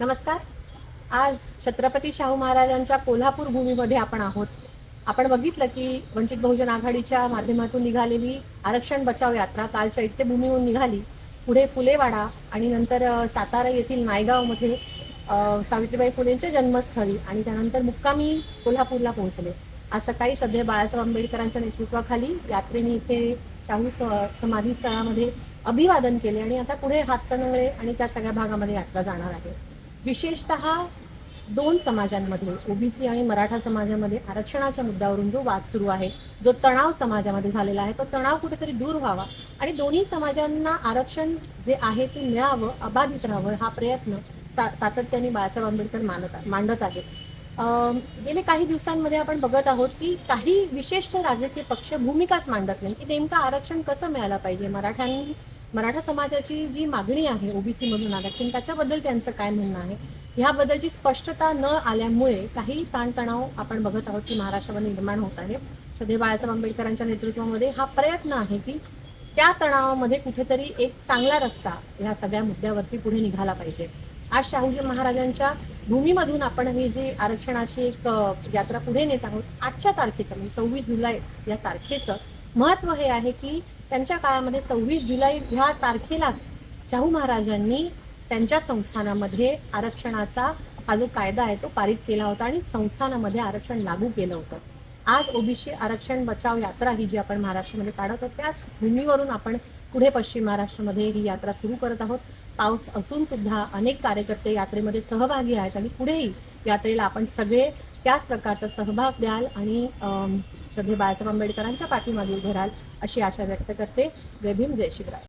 नमस्कार. आज छत्रपती शाहू महाराजांच्या कोल्हापूर भूमीमध्ये आपण आहोत. आपण बघितलं की वंचित बहुजन आघाडीच्या माध्यमातून निघालेली आरक्षण बचाव यात्रा काल चैत्यभूमीहून निघाली. पुढे फुलेवाडा आणि नंतर सातारा येथील नायगावमध्ये सावित्रीबाई फुलेंच्या जन्मस्थळी आणि त्यानंतर मुक्कामी कोल्हापूरला पोहोचले. आज सकाळी सध्या बाळासाहेब आंबेडकरांच्या नेतृत्वाखाली यात्रेने इथे शाहू स- समाधी स्थळामध्ये अभिवादन केले आणि आता पुढे हातकणंगळे आणि त्या सगळ्या भागामध्ये यात्रा जाणार आहे. विशेषतः दोन समाजांमध्ये ओबीसी आणि मराठा समाजामध्ये आरक्षणाच्या मुद्द्यावरून जो वाद सुरू आहे जो तणाव समाजामध्ये झालेला आहे तो तणाव कुठेतरी दूर व्हावा आणि दोन्ही समाजांना आरक्षण जे आहे ते मिळावं अबाधित राहावं हा प्रयत्न सा सातत्याने बाळासाहेब आंबेडकर मानत मांडत आहेत. गेले काही दिवसांमध्ये आपण बघत आहोत की काही विशिष्ट राजकीय पक्ष भूमिकाच मांडत नाही की नेमकं आरक्षण कसं मिळालं पाहिजे? मराठ्यांनी मराठा समाजाची जी मागणी आहे ओबीसी मधून आरक्षण त्याच्याबद्दल त्यांचं काय म्हणणं आहे? ह्याबद्दलची स्पष्टता न आल्यामुळे काही ताणतणाव आपण बघत आहोत की महाराष्ट्रामध्ये निर्माण होत आहे. सध्या बाळासाहेब आंबेडकरांच्या नेतृत्वामध्ये हा प्रयत्न आहे की त्या तणावामध्ये कुठेतरी एक चांगला रस्ता ह्या सगळ्या मुद्द्यावरती पुढे निघाला पाहिजे. आज शाहूजी महाराजांच्या भूमीमधून आपण ही जी आरक्षणाची एक यात्रा पुढे नेत आहोत आजच्या तारखेचं म्हणजे सव्वीस जुलै या तारखेचं महत्त्व हे आहे की त्यांच्या काळामध्ये सव्वीस जुलै ह्या तारखेलाच शाहू महाराजांनी त्यांच्या संस्थानामध्ये आरक्षणाचा हा जो कायदा आहे तो पारित केला होता आणि संस्थानामध्ये आरक्षण लागू केलं होतं. आज ओबीसी आरक्षण बचाव यात्रा ही जी आपण महाराष्ट्रामध्ये काढत आहोत त्याच भूमीवरून आपण पुढे पश्चिम महाराष्ट्रामध्ये ही यात्रा सुरू करत आहोत. पाऊस असून सुद्धा अनेक कार्यकर्ते यात्रेमध्ये सहभागी आहेत आणि पुढेही यात्रेला आपण सगळे त्याच प्रकारचा सहभाग द्याल आणि श्रद्धे बाळासाहेब आंबेडकरांच्या पाठीमागे उभे राहाल अशी आशा व्यक्त करते. जय भीम जय शिवराय